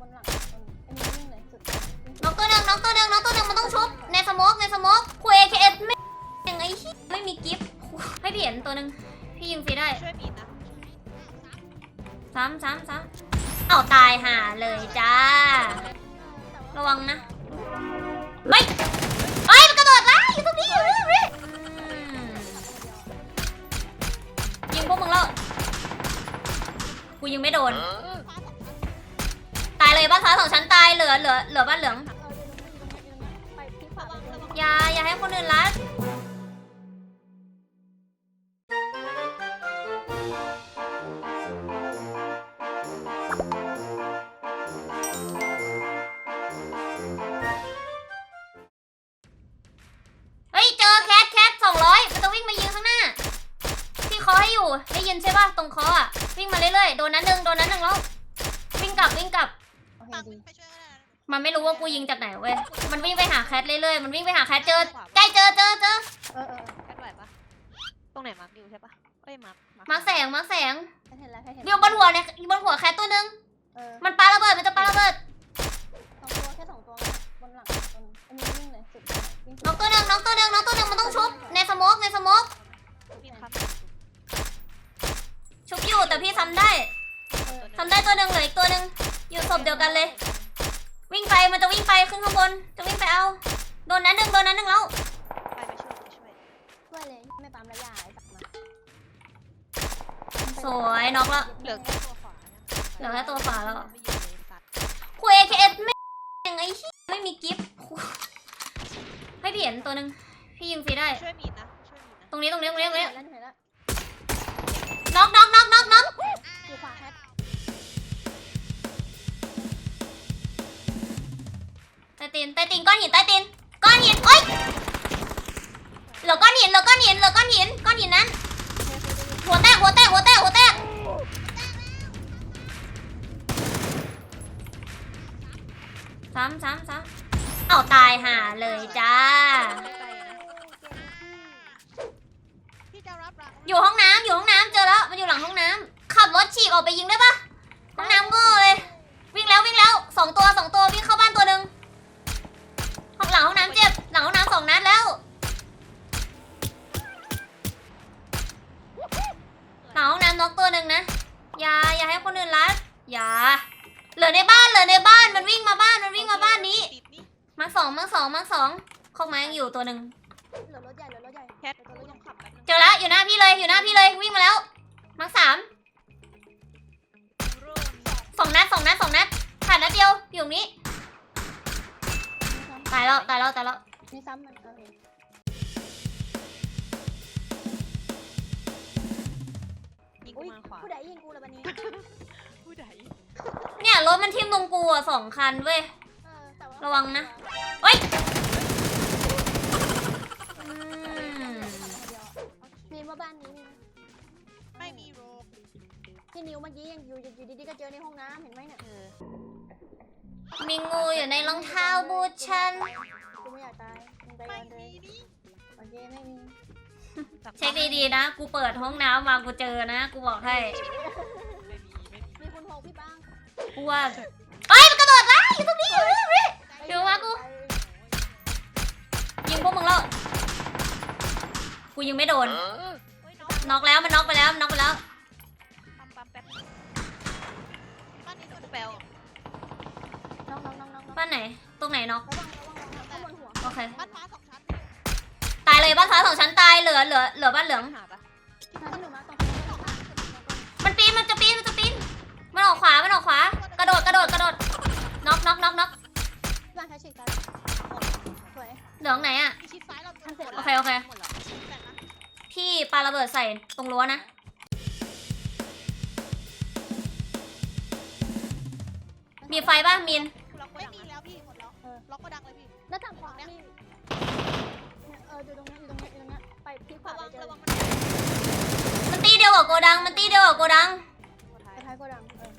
บนหลังคนอันนี้วิ่งเลยสุดวิ่งสุดน้องตัวหนึ่งน้องตัวหนึ่งน้องตัวหนึ่งมันต้องชุบ ในสโมกในสโมกคุยเอเคเอสไม่ยังไงที่ไม่มีกิฟต์ให้พี่เห็นตัวหนึ่งพี่ยิงฟรีได้ช่วยมีนะซ้ำซ้ำซ้ำเอาตายห่าเลยจ้า ระวังนะเฮ้ยเฮ้ยมันกระโดดไล่อยู่ตรงนี้อยู่ตรงนี้อืมยิงพวกมึงแล้วกูยิงไม่โดนตาย เลยบ้านฟ้าสองชั้นตายเหลือเหลือเหลือบ้านเหลืองอย่าอย่าให้คนอื่นรัดเฮ้ยเจอแคทแคทสองร้อยมันจะวิ่งมายิงข้างหน้า ที่คาะให้อยู่ได้ยินใช่ป่ะตรงคาะอะวิ่งมาเรื่อยๆโดนนั้นหนึ่งโดนนั้นหนึ่งแล้ววิ่งกลับวิ่งกลับ โอเคตังดีไปช่วยก็ได้นะมันไม่รู้ว่ากูยิงจากไหนเว้ย มันวิ่งไปหาแคทเรื่อยๆ มันวิ่งไปหาแคทเจอ ใกล้เจอเจอเจอเออเออแคทไหวปะตรงไหนมาร์คอยู่ใช่ปะเอ้ยมาร์คมาร์คแสงมาร์คแสงแค่เห็นแล้วแค่เห็นอยู่บนหัวเนี่ยอยู่บนหัวแคทตัวหนึง เออมันปาระเบิดมันจะปาระเบิดสองตัวแค่สองตัวบนหลังคนอันนี้วิ่งเลยสุดวิ่งสุดน้องตัวหนึ่งน้องตัวหนึ่งน้องตัวหนึ่งมันต้องชุบ ในสโมกในสโมกพี่ครับชุบอยู่แต่พี่ซ้ำได้เออซ้ำได้ตัวหนึ่งเหลืออีกตัวหนึ่ง อยู่ศพเดียวกันเลย วิ่งไปมันจะวิ่งไปขึ้นข้างบน จะวิ่งไปเอา โดนนั้นหนึ่งโดนนั้นหนึ่งแล้ว ไปไปช่วยไปช่วยช่วยเลยไม่ปั๊มระยะไอ้สัตว์มาสวยน็อกแล้ว เหลือแค่ตัวขวานะเหลือแค่ตัวขวาแล้ว ไม่อยู่ในสัตว์คุยเอเคเอสไม่ยังไงที่ไม่มีกิฟต์ให้พี่เห็นตัวหนึ่งพี่ยิงฟรีได้ ช่วยมีนะช่วยมีนะตรงนี้ตรงนี้ตรงนี้ตรงนี้เห็นแล้วเห็นแล้วน็อกน็อก ใต้ตีนใต้ตีนก้อนหินใต้ตีนก้อนหินโอ๊ยเหลือก้อนหินเหลือก้อนหินเหลือก้อนหินก้อนหินนั้น หัวแตกหัวแตกหัวแตกหัวแตกซ้ำซ้ำซ้ำเอาตายห่าเลยจ้าไม่ไกลนะพี่จะรับหลังอยู่ห้องน้ำอยู่ห้องน้ำเจอแล้วมันอยู่หลังห้องน้ำขับรถฉีกออกไปยิงได้ปะ น้ำน็อกตัวหนึ่งนะ อย่าอย่าให้คนอื่นรัด อย่า เหลือในบ้านเหลือในบ้านมันวิ่งมาบ้านมันวิ่งมาบ้านนี้ ติดนี่มาสองมาสองมาสองคอกไม้ยังอยู่ตัวหนึ่งเหลือรถใหญ่เหลือรถใหญ่แคทกูต้องขับแป๊บนึงเจอแล้วอยู่หน้าพี่เลยอยู่หน้าพี่เลยวิ่งมาแล้ว มาสามโรนสองนัดสองนัดสองนัดขาดนัดเดียวอยู่ตรงนี้ ตายแล้วตายแล้วตายแล้วมีซ้ำมันโอเมาขวาผู้ใดยิงกูละวันนี้ ผู้ใดเนี่ยรถมันทิ่มตรงกูอะสองคันเว้ย เออแต่ว่าระวังนะ เฮ้ยอืมมีว่าบ้านนี้มีไม่มีโรคที่นิวเมื่อกี้ยังอยู่อยู่ดีๆก็เจอในห้องน้ำเห็นไหมเนี่ยเออมีงูอยู่ในรองเท้าบูทฉัน กูไม่อยากตายมึงไปไม่ก่อนเลยมีนี่โอเคไม่มี เช็คดีๆนะ กูเปิดห้องน้ำมากูเจอนะ กูบอกให้ ไกูว่าเฮ้ยมันกระโดดไล่อยู่ตรงนี้อยู่ตรงนี้เดี๋ยวมากูยิงพวกมึงแล้วกูยิงไม่โดนเฮ้ยน้องน็อกแล้วมันน็อกไปแล้วมันน็อกไปแล้วปั๊มปั๊มแป๊บนึงบ้านนี้โดนแปลวน้องน้องน้องน้องบ้านไหนตรงไหนน็อกระวังระวังระวังข้างบนหัวโอเคบ้านฟ้าสองชั้นตายเลยบ้านฟ้าสองชั้นตายเหลือเหลือเหลือบ้านเหลืองหาปะที่หนูมาตรงมันปีนมันจะปีนมันจะปีนมันออกขวา ปาระเบิดใส่ตรงรั้วนะ มีไฟป่ะมิน ล็อกไม่มีแล้วพี่หมดแล้วล็อกก็ดังเลยพี่ หน้าต่างขวาพี่เนี่ยเอออยู่ตรงนี้อยู่ตรงนี้อยู่ตรงนี้ไปพลิกขวาระไปวังเจอระวังมันมันตีเดียวกับโกดัง มันตีเดียวกับโกดัง สุดท้ายสุดท้ายก็ดังเออ